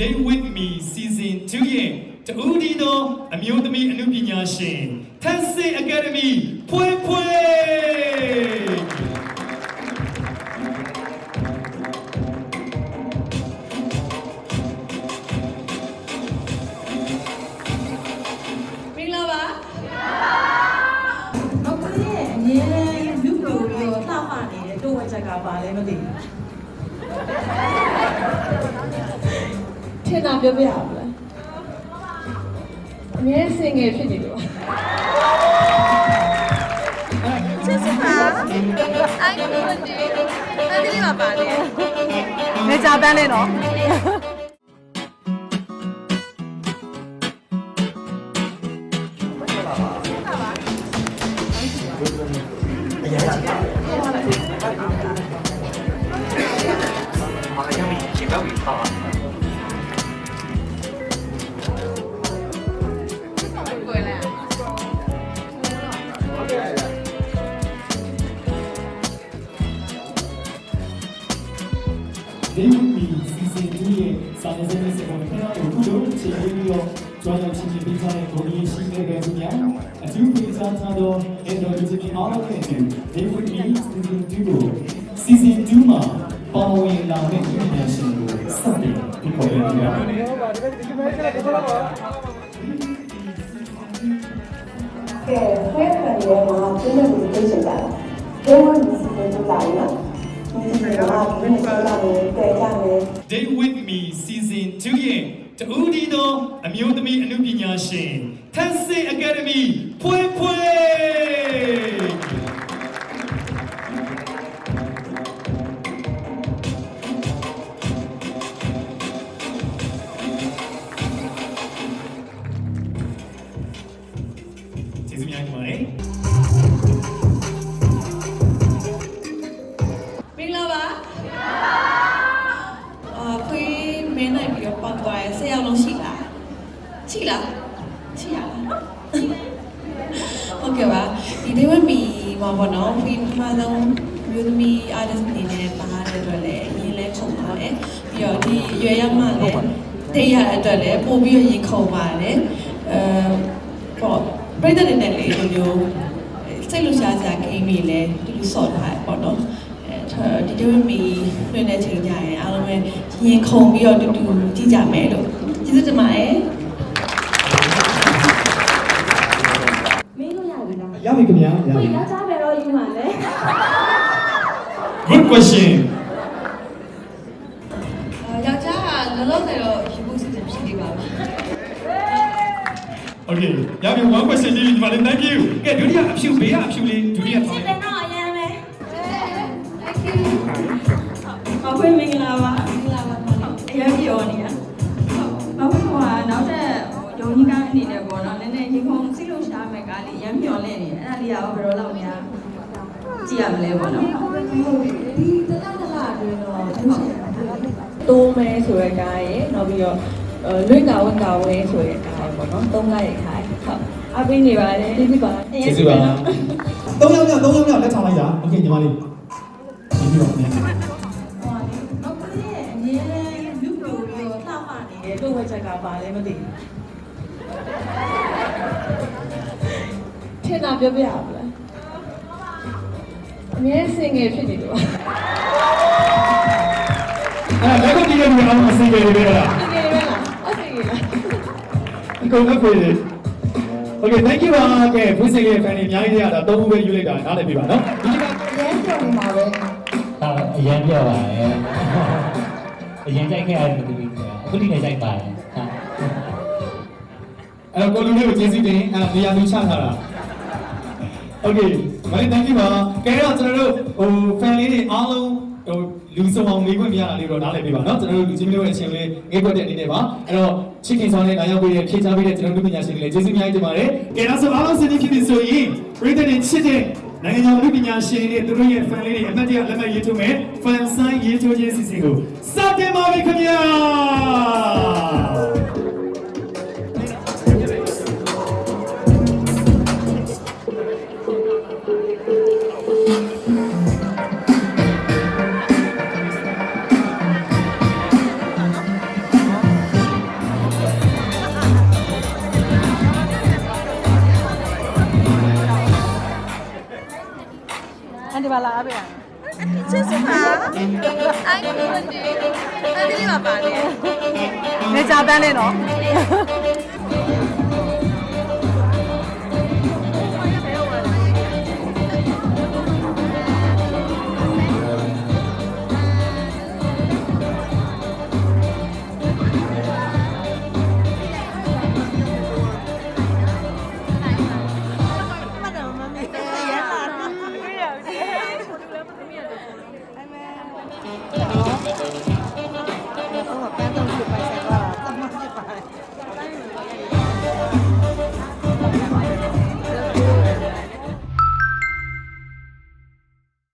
Day with me season 2ရဲ့တူဒီသောအမျိုးသမီးအမှုပညာရှင်ထန်းစင်အကယ်ဒမီဖွေးဖွေးမင်္ဂလာပါအဖေရဲ့အမြဲတမ်းလူလိုပြီးတော့လှပနေတဲ့တိုးဝက်ချက်ကပါလဲမသိဘူး ထင်တာပြောပြရမလားအမြဲစင်ငယ်ဖြစ်နေလို့ ကျေးဇူးပါအိုင်ကိုဝင်တယ်အဲ့ဒီမှာပါတယ်နေကြပန်းလေးနော် 好像比前面比他。 Season 2ရဲ့စာနယ်ဇင်းလေးစပေါ်ခဏကိုခုလိုချိန်ပြီးတော့ကြောင်းရောက်ချင်းချင်းပြီးထားတဲ့ကိုကြီးရှိနေတဲ့သူများအထူးပေးစားထားသောအဲ့တော်ဒီချင်းအားလုံးနဲ့တူ Day with me season 2ကို season 2မှာပေါဝင်လာတဲ့ဒီပညာရှင်ကိုစတင်ပြီးခေါ်ရအောင်ဗျာကဲဖဲဖန်ရဲမှာပြည့်စုံပြီးသိချင်တာဘယ်မှာဒီစီစဉ်ကြလာလဲဒီစီစဉ်ကဘယ်မှာလာ လဲကြည့်ကြမယ် Day with me season 2ရဲ့တူဒီသောအမျိုးသမီးအမှုပညာရှင်ထန်းစင်အကယ်ဒမီဖွေးဖွေး အာခွေးမင်းနိုင်ပြီးတော့ပတ်သွားရဲဆယ်ယောက်လုံးရှိလားရှိလားရှိရလားနော်ဟုတ်ကဲ့ပါဒီ day with me မှာပေါ့နော်ခွေးပထမဆုံးမျိုးသမီး artist အနေနဲ့ပါတဲ့အတွက်လည်းအရင်လဲခုံပါတယ်ပြီးတော့ဒီရွယ်ရောက်မှလည်းတိတ်ရတဲ့အတွက်လည်းပို့ပြီးတော့ရင်ခုံပါတယ်အဲပေါ့ပြိတ္တတွေနဲ့လေးလိုမျိုးစိတ်လှရှားစရာဂိမ်းတွေလည်းတူတူဆော့ထားတယ်ပေါ့နော်အဲ ဒီ day with me လွှင့်တဲ့ချိန်ကြရင်အားလုံးပဲရင်ခုန်ပြီးတော့တူတူကြည့်ကြမယ်လို့ကျေးဇူးတင်ပါတယ်မင်းတို့ရပြီလားရပြီခင်ဗျာရကိုပြီရကြပဲတော့ယူမှာလဲ Good question အာယောက်ျားကလောလောဆယ်တော့ယူဖို့စီစဉ်ဖြစ်နေပါပြီ Okay ရပြီ one question လေးဒီမှာလေး thank you ကဲဒုတိယအဖြူဘေးကအဖြူလေးဒုတိယချထောစ်င်း အဖေမင်္ဂလာပါမင်္ဂလာပါပါလို့အရင်ပြောနေတာအဖေကနောက်ထပ်ဒုံကြီးကားအနေနဲ့ပေါ့နော်နည်းနည်းရေခုံစိတ်လို့ရှားမယ်ကားလေးရမ်းမျောလဲနေတယ်အဲ့ဒါလေးရောဘယ်လိုလုပ်များကြည့်ရမလဲပေါ့နော်ဒီတလားတလားအတွင်းတော့သူ့ရှင်တိုးမဲဆိုတဲ့ကားရယ်နောက်ပြီးတော့အဲလွင့်ကာဝင့်ကာဝဲဆိုတဲ့ကားရယ်ပေါ့နော်သုံးလိုက်ရခိုင်ဟုတ်အပိနေပါတယ်ကျေးဇူးပါကျေးဇူးပါ၃ယောက်မြောက်၃ယောက်မြောက်လက်ထောင်လိုက်တာ Okay ညီမလေးဒီလိုပါမယ်ဟို ကိုယ့်ဝက်ချက်ကပါလဲမသိဘူးထင်တာပြောပြရမလားအမြဲစင်ငယ်ဖြစ်နေတော့အဲ့ဒါလည်းဒီလိုမျိုးအောင်အစီအစဉ်တွေပဲလားအစီအစဉ်ပဲလားအစီအစဉ်လားဒီကောင်ကဖေးတယ် Okay thank you ပါကဲဖွင့်စီလေး fan တွေအများကြီးရတာသုံးခုပဲယူလိုက်တာနားလည်ပြပါနော်ဒီကရဲကြော်နေမှာပဲအရင်ပြောပါရဲ့အရင်ကြိုက်ခဲ့ရတယ်မသိဘူး ခုထိနေဆိုင်ပါတယ်ဟာအဲ့တော့ကိုလူလေးကိုကျေးဇူးတင်အဲ့နေရာသူချထားတာโอเคမလေး thank you ပါကဲတော့ကျွန်တော်တို့ဟို fan လေးတွေအားလုံးဟိုလူစုံအောင်လေးခွင့်မရတာလေးတော့နားလည်ပေးပါเนาะကျွန်တော်တို့လူချင်းမျိုးရဲ့အချိန်လေးငေးကွက်တဲ့အနေနဲ့ပါအဲ့တော့ chicken sauce နဲ့လာရောက်ပေးတဲ့ဖြည့်ချပေးတဲ့ကျွန်တော်တို့ပညာရှင်တွေလည်းကျေးဇူးအများကြီးတင်ပါတယ်ကဲတော့ဆိုအားလုံးစနေဖြစ်ပြီဆိုရင် reading ချစ်တဲ့ နိုင်ငံခြားလူပညာရှင်တွေသူတို့ရဲ့ fan လေးတွေအမှတ်တရလက်မှတ်ရေးထိုးမယ် fan sign ရေးထိုးခြင်းစီစဉ်ကိုစတင်ပါပြီခင်ဗျာ ချစ်စပါအိုင်ကိုဒီအဲ့ဒီမှာပါတယ်နေကြတန်းလေးနော်